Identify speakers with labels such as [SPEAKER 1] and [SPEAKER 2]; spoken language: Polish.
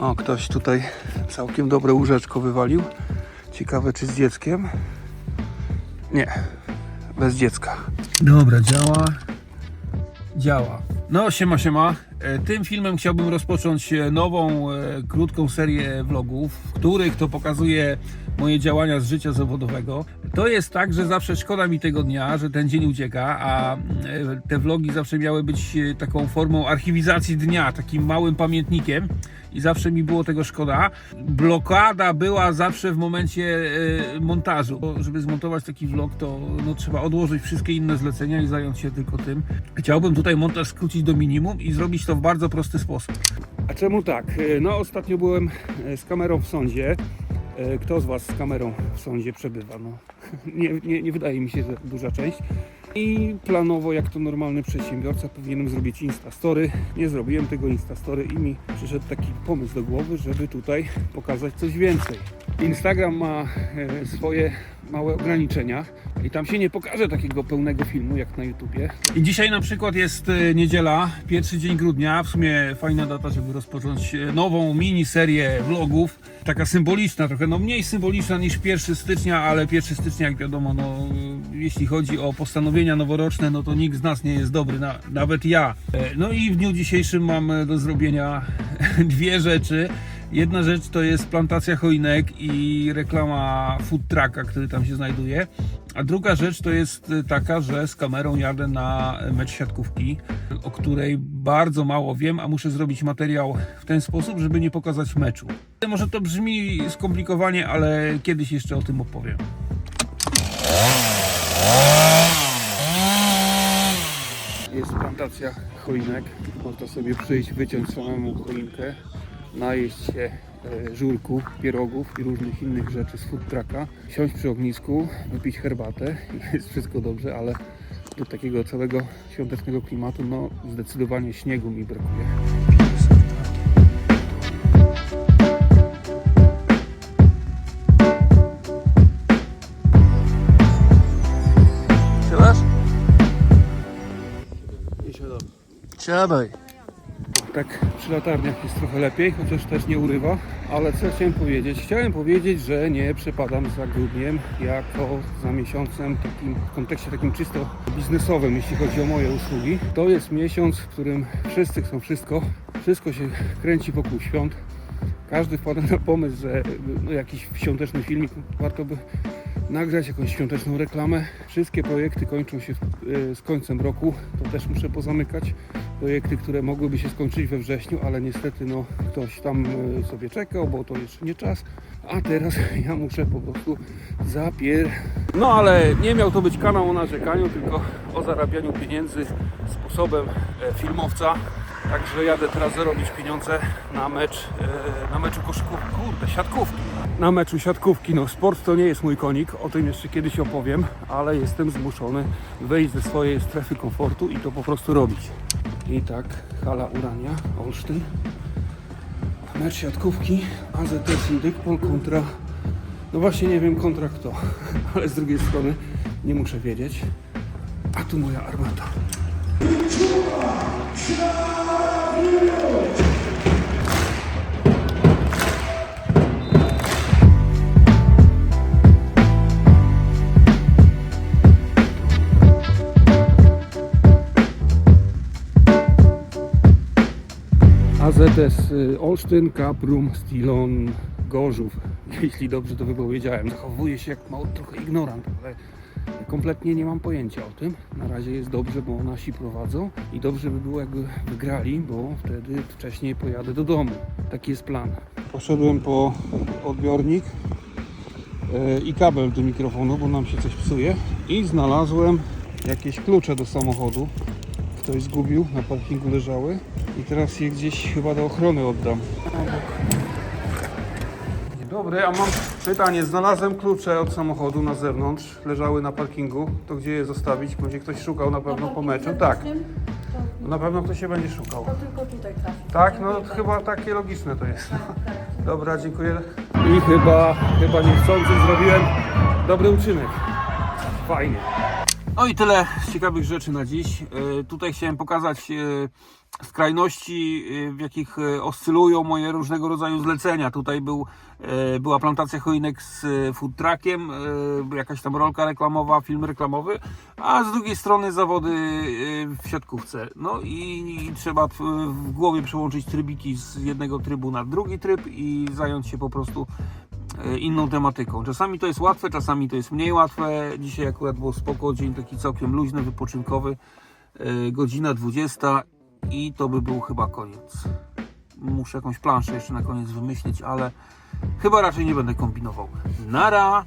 [SPEAKER 1] O, ktoś tutaj całkiem dobre łóżeczko wywalił. Ciekawe, czy z dzieckiem? Nie, bez dziecka. Dobra, działa. Działa. No, siema, siema. E, Tym filmem chciałbym rozpocząć e, nową, e, krótką serię vlogów, w których to pokazuję moje działania z życia zawodowego. To jest tak, że zawsze szkoda mi tego dnia, że ten dzień ucieka, a e, te vlogi zawsze miały być e, taką formą archiwizacji dnia, takim małym pamiętnikiem i zawsze mi było tego szkoda. Blokada była zawsze w momencie e, montażu. Żeby zmontować taki vlog, to no, trzeba odłożyć wszystkie inne zlecenia i zająć się tylko tym. Chciałbym tutaj montaż skrócić do minimum i zrobić to w bardzo prosty sposób. A czemu tak? No ostatnio byłem z kamerą w sądzie. E, Kto z Was z kamerą w sądzie przebywa? No, nie, nie, nie wydaje mi się, że duża część. I planowo, jak to normalny przedsiębiorca, powinienem zrobić Instastory. Nie zrobiłem tego Instastory i mi przyszedł taki pomysł do głowy, żeby tutaj pokazać coś więcej. Instagram ma e, swoje małe ograniczenia i tam się nie pokaże takiego pełnego filmu jak na YouTubie. I dzisiaj na przykład jest e, niedziela, pierwszy dzień grudnia, w sumie fajna data, żeby rozpocząć e, nową miniserię vlogów. Taka symboliczna, trochę no mniej symboliczna niż 1 stycznia, ale 1 stycznia jak wiadomo, no jeśli chodzi o postanowienia noworoczne, no to nikt z nas nie jest dobry, na, nawet ja. E, No i w dniu dzisiejszym mam e, do zrobienia dwie rzeczy. Jedna rzecz to jest plantacja choinek i reklama food trucka, który tam się znajduje. A druga rzecz to jest e, taka, że z kamerą jadę na mecz siatkówki, o której bardzo mało wiem, a muszę zrobić materiał w ten sposób, żeby nie pokazać meczu. Może to brzmi skomplikowanie, ale kiedyś jeszcze o tym opowiem. Jest plantacja choinek. Można sobie przyjść, wyciąć samemu choinkę, najeść się e, żurków, pierogów i różnych innych rzeczy z food trucka, siąść przy ognisku, wypić herbatę i jest wszystko dobrze, ale do takiego całego świątecznego klimatu, no zdecydowanie śniegu mi brakuje. Siadam. Siadaj. Tak przy latarniach jest trochę lepiej, chociaż też nie urywa. Ale co chciałem powiedzieć? Chciałem powiedzieć, że nie przepadam za grudniem jako za miesiącem takim, w kontekście takim czysto biznesowym, jeśli chodzi o moje usługi. To jest miesiąc, w którym wszyscy chcą wszystko. Wszystko się kręci wokół świąt. Każdy wpada na pomysł, że no, jakiś świąteczny filmik warto by nagrać, jakąś świąteczną reklamę. Wszystkie projekty kończą się e, z końcem roku. To też muszę pozamykać. Projekty, które mogłyby się skończyć we wrześniu, ale niestety no, ktoś tam e, sobie czekał, bo to jeszcze nie czas. A teraz ja muszę po prostu zapier... No ale nie miał to być kanał o narzekaniu, tylko o zarabianiu pieniędzy sposobem e, filmowca. Także jadę teraz zarobić pieniądze na mecz, e, na meczu koszykówki, kurde, siatkówki. Na meczu siatkówki, no sport to nie jest mój konik, o tym jeszcze kiedyś opowiem, ale jestem zmuszony wyjść ze swojej strefy komfortu i to po prostu robić. I tak, hala Urania, Olsztyn. Mecz siatkówki, AZS Indykpol kontra, no właśnie nie wiem kontra kto, ale z drugiej strony nie muszę wiedzieć. A tu moja armata. AZS y, Olsztyn, Kaprum, Stilon, Gorzów. Jeśli dobrze to wypowiedziałem. Zachowuję się jak mało trochę ignorant, ale kompletnie nie mam pojęcia o tym. Na razie jest dobrze, bo nasi prowadzą i dobrze by było jakby wygrali, bo wtedy wcześniej pojadę do domu. Taki jest plan. Poszedłem po odbiornik e, i kabel do mikrofonu, bo nam się coś psuje i znalazłem jakieś klucze do samochodu. Ktoś zgubił, na parkingu leżały i teraz je gdzieś chyba do ochrony oddam. Dzień dobry, a mam pytanie. Znalazłem klucze od samochodu na zewnątrz, leżały na parkingu. To gdzie je zostawić? Będzie ktoś szukał na pewno po meczu. Tak,
[SPEAKER 2] To,
[SPEAKER 1] na pewno ktoś się będzie szukał.
[SPEAKER 2] to tylko tutaj trafi.
[SPEAKER 1] Tak, no
[SPEAKER 2] Dziękuję
[SPEAKER 1] chyba takie logiczne to jest.
[SPEAKER 2] bardzo. Tak, tak.
[SPEAKER 1] Dobra, dziękuję. I chyba, chyba niechcący zrobiłem dobry uczynek. Fajnie. No i tyle z ciekawych rzeczy na dziś. E, Tutaj chciałem pokazać e, skrajności, e, w jakich oscylują moje różnego rodzaju zlecenia. Tutaj był, była plantacja choinek z food truckiem, jakaś tam rolka reklamowa, film reklamowy, a z drugiej strony zawody w siatkówce. No i, trzeba w głowie przełączyć trybiki z jednego trybu na drugi tryb i zająć się po prostu inną tematyką. Czasami to jest łatwe, czasami to jest mniej łatwe. Dzisiaj akurat było spoko, dzień taki całkiem luźny, wypoczynkowy. E, Godzina 20 i to by był chyba koniec. Muszę jakąś planszę jeszcze na koniec wymyślić, ale chyba raczej nie będę kombinował. Nara!